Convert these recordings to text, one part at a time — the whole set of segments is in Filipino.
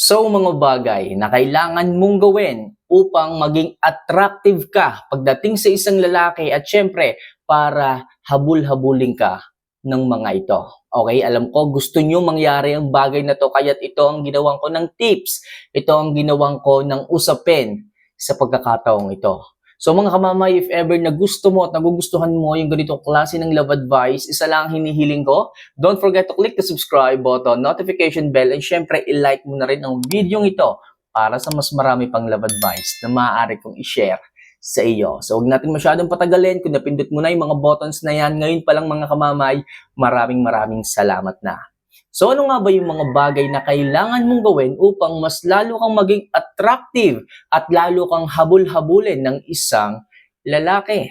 So mga bagay na kailangan mong gawin upang maging attractive ka pagdating sa isang lalaki at syempre para habul-habulin ka ng mga ito. Okay, alam ko gusto nyo mangyari ang bagay na to kaya't ito ang ginawan ko ng tips. Ito ang ginawan ko ng usapin sa pagkakataong ito. So mga kamamay, if ever na gusto mo at nagugustuhan mo yung ganitong klase ng love advice, isa lang ang hinihiling ko. Don't forget to click the subscribe button, notification bell, and syempre i-like mo na rin ang video ito para sa mas marami pang love advice na maaari kong i-share sa iyo. So huwag natin masyadong patagalin. Kung napindot mo na yung mga buttons na yan, ngayon pa lang mga kamamay, maraming maraming salamat na. So ano nga ba yung mga bagay na kailangan mong gawin upang mas lalo kang maging attractive at lalo kang habul-habulin ng isang lalaki?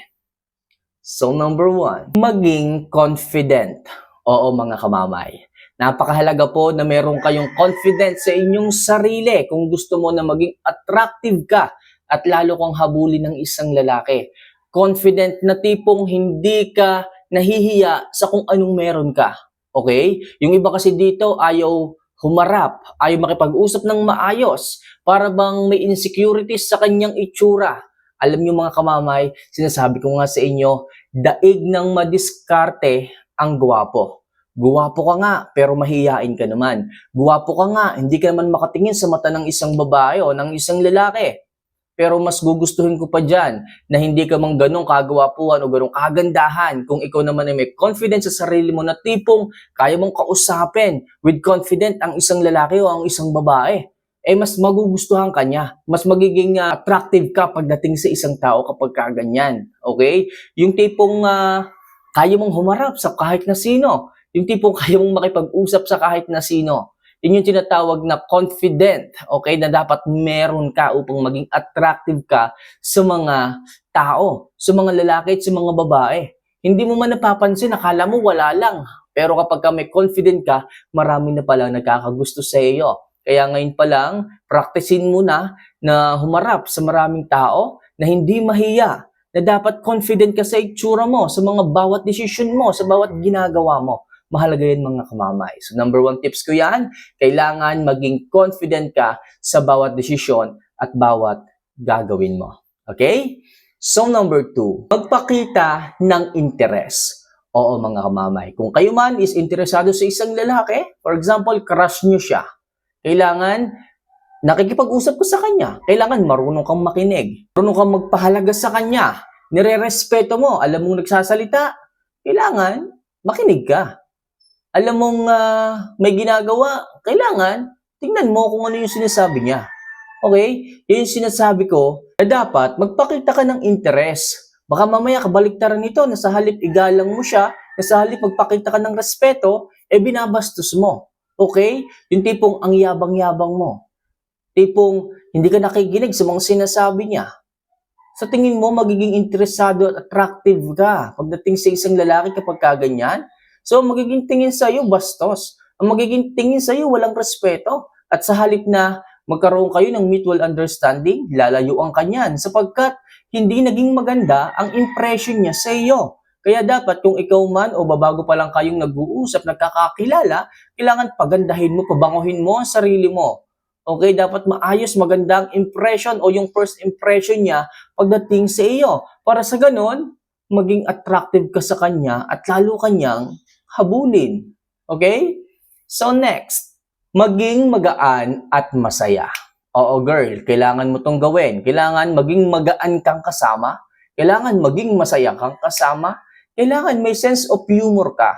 So number one, maging confident. Oo mga kamamay. Napakahalaga po na meron kayong confidence sa inyong sarili kung gusto mo na maging attractive ka at lalo kang habulin ng isang lalaki. Confident na tipong hindi ka nahihiya sa kung anong meron ka. Okay? Yung iba kasi dito ayaw humarap, ayaw makipag-usap ng maayos, para bang may insecurities sa kanyang itsura. Alam niyo mga kamamay, sinasabi ko nga sa inyo, daig ng madiskarte ang gwapo. Guwapo ka nga, pero mahihain ka naman. Guwapo ka nga, hindi ka naman makatingin sa mata ng isang babae o ng isang lalaki. Pero mas gugustuhin ko pa dyan na hindi ka mang ganong kagawapuan o ganong kagandahan kung ikaw naman ay may confidence sa sarili mo na tipong kaya mong kausapin with confident ang isang lalaki o ang isang babae. Eh mas magugustuhan ka niya. Mas magiging ah, attractive ka pagdating sa isang tao kapag ka ganyan. Okay? Yung tipong ah, kaya mong humarap sa kahit na sino. Yung tipong kaya mong makipag-usap sa kahit na sino. Yun yung tinatawag na confident, okay, na dapat meron ka upang maging attractive ka sa mga tao, sa mga lalaki at sa mga babae. Hindi mo man napapansin, akala mo wala lang. Pero kapag ka may confident ka, marami na palang nagkakagusto sa iyo. Kaya ngayon pa lang, practicein mo na na humarap sa maraming tao na hindi mahiya, na dapat confident ka sa itsura mo, sa mga bawat desisyon mo, sa bawat ginagawa mo mahalaga yan mga kamamay. So number one tips ko yan, kailangan maging confident ka sa bawat desisyon at bawat gagawin mo. Okay? So number two, magpakita ng interes. Oo mga kamamay, kung kayo man is interesado sa isang lalaki, for example, crush nyo siya, kailangan nakikipag-usap ko sa kanya. Kailangan marunong kang makinig. Marunong kang magpahalaga sa kanya. Nire-respeto mo. Alam mong nagsasalita. Kailangan makinig ka alam mong ah, may ginagawa, kailangan tingnan mo kung ano yung sinasabi niya. Okay? Yan yung sinasabi ko na dapat magpakita ka ng interes. Baka mamaya kabaliktaran nito na sa halip igalang mo siya, na sa halip magpakita ka ng respeto, eh binabastos mo. Okay? Yung tipong ang yabang-yabang mo. Tipong hindi ka nakikinig sa mga sinasabi niya. Sa tingin mo, magiging interesado at attractive ka pagdating sa isang lalaki kapag kaganyan? So, magiging tingin sa iyo bastos. Ang magiging tingin sa iyo walang respeto. At sa halip na magkaroon kayo ng mutual understanding, lalayuan ka niyan sapagkat hindi naging maganda ang impression niya sa iyo. Kaya dapat kung ikaw man o babago pa lang kayong nag-uusap, nagkakakilala, kailangan pagandahin mo, pabanguhin mo ang sarili mo. Okay, dapat maayos, magandang impression o yung first impression niya pagdating sa iyo. Para sa ganon, maging attractive ka sa kanya at lalo kanyang habulin. Okay? So next, maging magaan at masaya. Oo girl, kailangan mo tong gawin. Kailangan maging magaan kang kasama. Kailangan maging masaya kang kasama. Kailangan may sense of humor ka.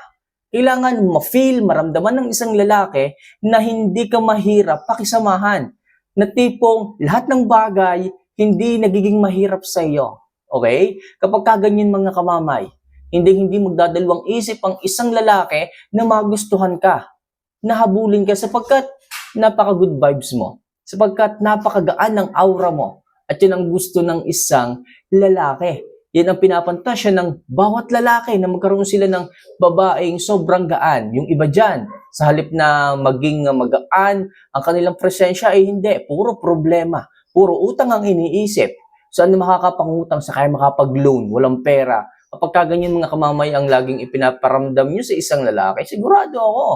Kailangan ma-feel, maramdaman ng isang lalaki na hindi ka mahirap pakisamahan. Na tipong lahat ng bagay hindi nagiging mahirap sa iyo. Okay? Kapag kaganyan mga kamamay, hindi hindi magdadalawang isip ang isang lalaki na magustuhan ka, nahabulin ka sapagkat napaka-good vibes mo, sapagkat napakagaan ng aura mo, at yun ang gusto ng isang lalaki. Yan ang pinapantasya ng bawat lalaki na magkaroon sila ng babaeng sobrang gaan. Yung iba dyan, sa halip na maging magaan, ang kanilang presensya ay hindi, puro problema, puro utang ang iniisip. Saan makakapangutang sa kaya makapag-loan, walang pera, kapag kaganyan mga kamamay ang laging ipinaparamdam nyo sa isang lalaki, sigurado ako,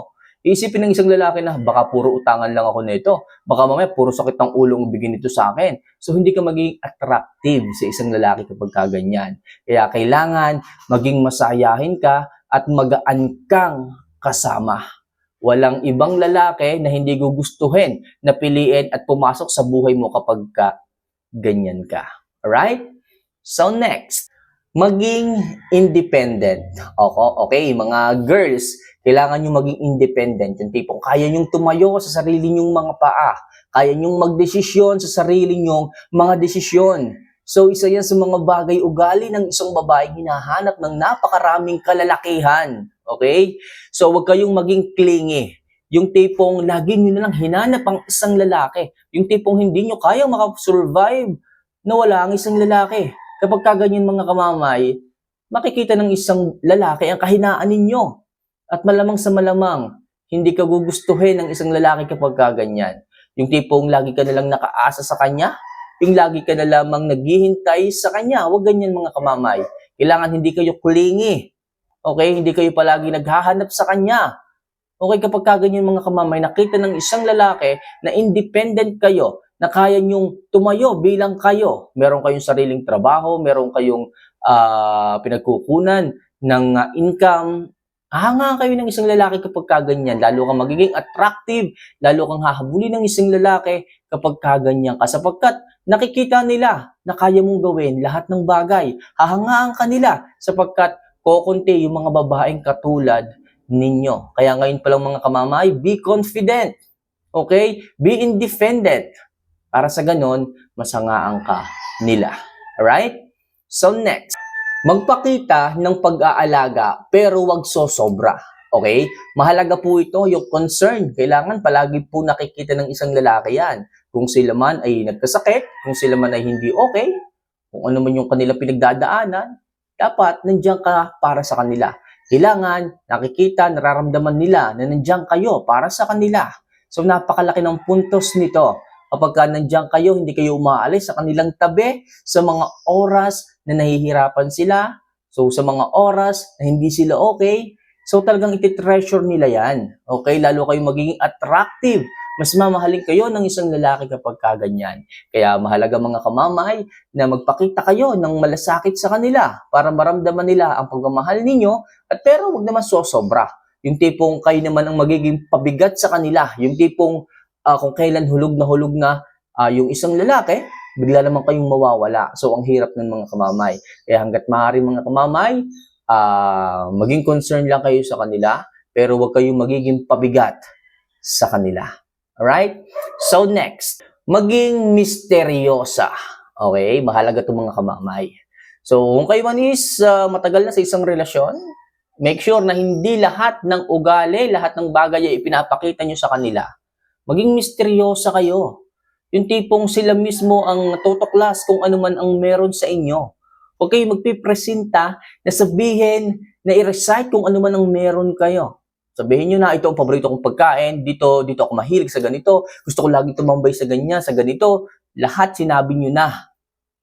Iisipin ng isang lalaki na baka puro utangan lang ako nito. Baka mamaya puro sakit ng ulo ang bigyan nito sa akin. So hindi ka magiging attractive sa isang lalaki kapag kaganyan. Kaya kailangan maging masayahin ka at magaan kang kasama. Walang ibang lalaki na hindi gugustuhin na piliin at pumasok sa buhay mo kapag ka ganyan ka. Alright? So next, maging independent. Oko, okay, mga girls, kailangan nyo maging independent. Yung tipong kaya nyong tumayo sa sarili nyong mga paa. Kaya nyong magdesisyon sa sarili nyong mga desisyon. So, isa yan sa mga bagay ugali ng isang babae hinahanap ng napakaraming kalalakihan. Okay? So, wag kayong maging clingy. Yung tipong lagi nyo na lang hinanap ang isang lalaki. Yung tipong hindi nyo kayang makasurvive na wala ang isang lalaki. Kapag kaganyan mga kamamay, makikita ng isang lalaki ang kahinaan ninyo. At malamang sa malamang, hindi ka gugustuhin ng isang lalaki kapag kaganyan. Yung tipong lagi ka nalang nakaasa sa kanya, yung lagi ka na lamang naghihintay sa kanya. Huwag ganyan mga kamamay. Kailangan hindi kayo clingy. Okay? Hindi kayo palagi naghahanap sa kanya. Okay, kapag kaganyan mga kamamay, nakita ng isang lalaki na independent kayo, na kaya nyong tumayo bilang kayo. Meron kayong sariling trabaho, meron kayong ah, pinagkukunan ng ah, income. Hanga kayo ng isang lalaki kapag kaganyan. Lalo kang magiging attractive, lalo kang hahabulin ng isang lalaki kapag kaganyan ka. Sapagkat nakikita nila na kaya mong gawin lahat ng bagay. Hahangaan ka nila sapagkat kokonti yung mga babaeng katulad ninyo. Kaya ngayon pa lang mga kamamay, be confident. Okay? Be independent. Para sa ganon, masangaan ka nila. Alright? So next, magpakita ng pag-aalaga pero wag sosobra. Okay? Mahalaga po ito yung concern. Kailangan palagi po nakikita ng isang lalaki yan. Kung sila man ay nagkasakit, kung sila man ay hindi okay, kung ano man yung kanila pinagdadaanan, dapat nandiyan ka para sa kanila. Kailangan nakikita, nararamdaman nila na nandiyan kayo para sa kanila. So napakalaki ng puntos nito. Kapag ka nandiyan kayo, hindi kayo umaalis sa kanilang tabi sa mga oras na nahihirapan sila. So sa mga oras na hindi sila okay, so talagang iti-treasure nila yan. Okay? Lalo kayo magiging attractive. Mas mamahalin kayo ng isang lalaki kapag kaganyan. Kaya mahalaga mga kamamay na magpakita kayo ng malasakit sa kanila para maramdaman nila ang pagmamahal ninyo at pero wag naman sosobra. Yung tipong kayo naman ang magiging pabigat sa kanila. Yung tipong ah, kung kailan hulog na hulog na ah, yung isang lalaki, bigla naman kayong mawawala. So, ang hirap ng mga kamamay. Kaya hanggat maaari mga kamamay, ah, maging concern lang kayo sa kanila, pero huwag kayong magiging pabigat sa kanila. Alright? So, next, maging misteryosa. Okay? Mahalaga itong mga kamamay. So, kung kayo man is ah, matagal na sa isang relasyon, make sure na hindi lahat ng ugali, lahat ng bagay ay ipinapakita nyo sa kanila. Maging misteryosa kayo. Yung tipong sila mismo ang tutuklas kung ano man ang meron sa inyo. Huwag kayo magpipresenta na sabihin, na i-recite kung ano man ang meron kayo. Sabihin nyo na, ito ang paborito kong pagkain, dito, dito ako mahilig sa ganito, gusto ko lagi tumambay sa ganyan, sa ganito. Lahat sinabi nyo na.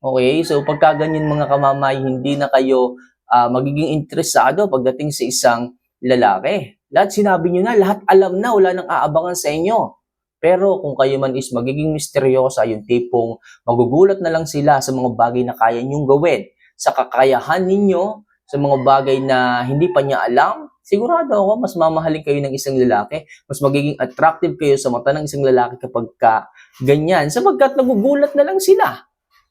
Okay? So, pagka ganyan mga kamamay, hindi na kayo ah, magiging interesado pagdating sa isang lalaki. Lahat sinabi nyo na, lahat alam na, wala nang aabangan sa inyo. Pero kung kayo man is magiging misteryosa, yung tipong magugulat na lang sila sa mga bagay na kaya nyong gawin, sa kakayahan ninyo, sa mga bagay na hindi pa niya alam, sigurado ako, mas mamahalin kayo ng isang lalaki, mas magiging attractive kayo sa mata ng isang lalaki kapag ka ganyan, sapagkat nagugulat na lang sila.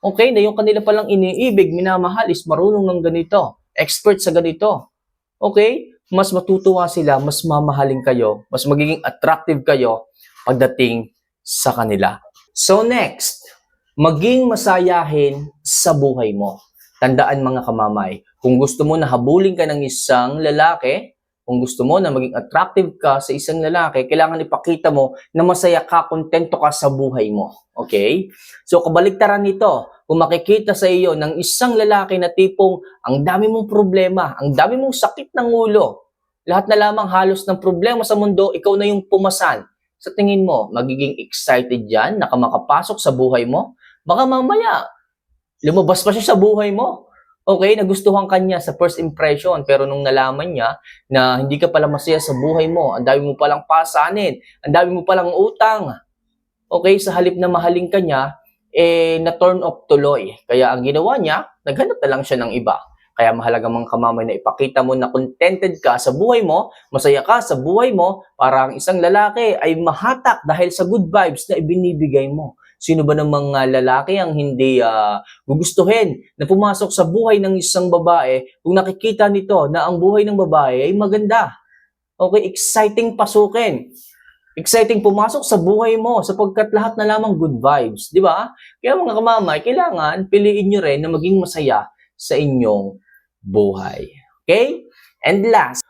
Okay, na yung kanila palang iniibig, minamahal is marunong ng ganito, expert sa ganito. Okay, mas matutuwa sila, mas mamahalin kayo, mas magiging attractive kayo pagdating sa kanila. So next, maging masayahin sa buhay mo. Tandaan mga kamamay, kung gusto mo na habulin ka ng isang lalaki, kung gusto mo na maging attractive ka sa isang lalaki, kailangan ipakita mo na masaya ka, kontento ka sa buhay mo. Okay? So, kabaligtaran nito, kung makikita sa iyo ng isang lalaki na tipong ang dami mong problema, ang dami mong sakit ng ulo, lahat na lamang halos ng problema sa mundo, ikaw na yung pumasan. Sa tingin mo, magiging excited yan na ka makapasok sa buhay mo? Baka mamaya, lumabas pa siya sa buhay mo. Okay, nagustuhan kanya sa first impression pero nung nalaman niya na hindi ka pala masaya sa buhay mo, ang dami mo palang pasanin, ang dami mo palang utang. Okay, sa halip na mahalin ka niya, eh na-turn off tuloy. Kaya ang ginawa niya, naghanap na lang siya ng iba. Kaya mahalaga mga kamamay na ipakita mo na contented ka sa buhay mo, masaya ka sa buhay mo, para ang isang lalaki ay mahatak dahil sa good vibes na ibinibigay mo. Sino ba ng mga lalaki ang hindi ah, gugustuhin na pumasok sa buhay ng isang babae kung nakikita nito na ang buhay ng babae ay maganda? Okay, exciting pasukin. Exciting pumasok sa buhay mo sapagkat lahat na lamang good vibes, di ba? Kaya mga kamamay, kailangan piliin nyo rin na maging masaya sa inyong buhay. Okay? And last,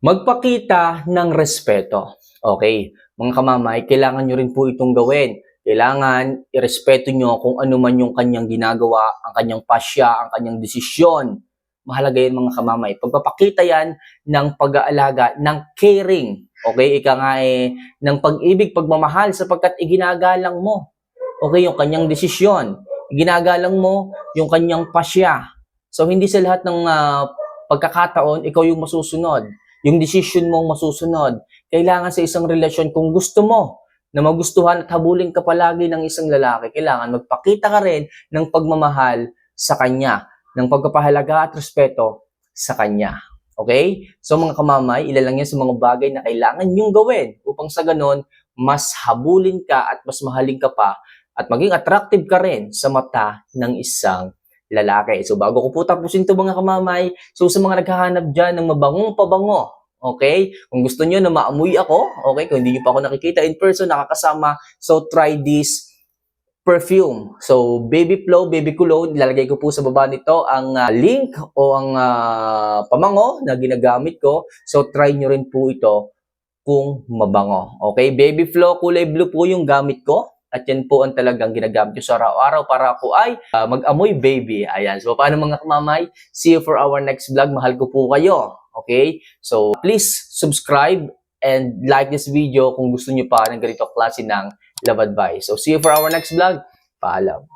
magpakita ng respeto. Okay? Mga kamamay, kailangan nyo rin po itong gawin. Kailangan irespeto nyo kung ano man yung kanyang ginagawa, ang kanyang pasya, ang kanyang desisyon. Mahalaga yan mga kamamay. Pagpapakita yan ng pag-aalaga, ng caring. Okay? Ika nga eh, ng pag-ibig, pagmamahal sapagkat iginagalang mo. Okay? Yung kanyang desisyon. Ginagalang mo yung kanyang pasya. So, hindi sa lahat ng ah, pagkakataon, ikaw yung masusunod. Yung decision mong masusunod. Kailangan sa isang relasyon, kung gusto mo na magustuhan at habulin ka palagi ng isang lalaki, kailangan magpakita ka rin ng pagmamahal sa kanya, ng pagpapahalaga at respeto sa kanya. Okay? So mga kamamay, ilan lang yan sa mga bagay na kailangan nyong gawin upang sa ganon, mas habulin ka at mas mahalin ka pa at maging attractive ka rin sa mata ng isang lalaki. So bago ko po tapusin to mga kamamay, so sa mga naghahanap dyan ng mabangong pabango, okay? Kung gusto nyo na maamoy ako, okay? Kung hindi nyo pa ako nakikita in person, nakakasama, so try this perfume. So, Baby Flow, Baby Cologne, ilalagay ko po sa baba nito ang ah, link o ang ah, pamango na ginagamit ko. So, try nyo rin po ito kung mabango. Okay? Baby Flow, kulay blue po yung gamit ko. At yan po ang talagang ginagamit ko sa araw-araw para ako ay ah, mag-amoy baby. Ayan. So, paano mga kamamay? See you for our next vlog. Mahal ko po kayo. Okay? So, please subscribe and like this video kung gusto nyo pa ng ganito klase ng love advice. So, see you for our next vlog. Paalam.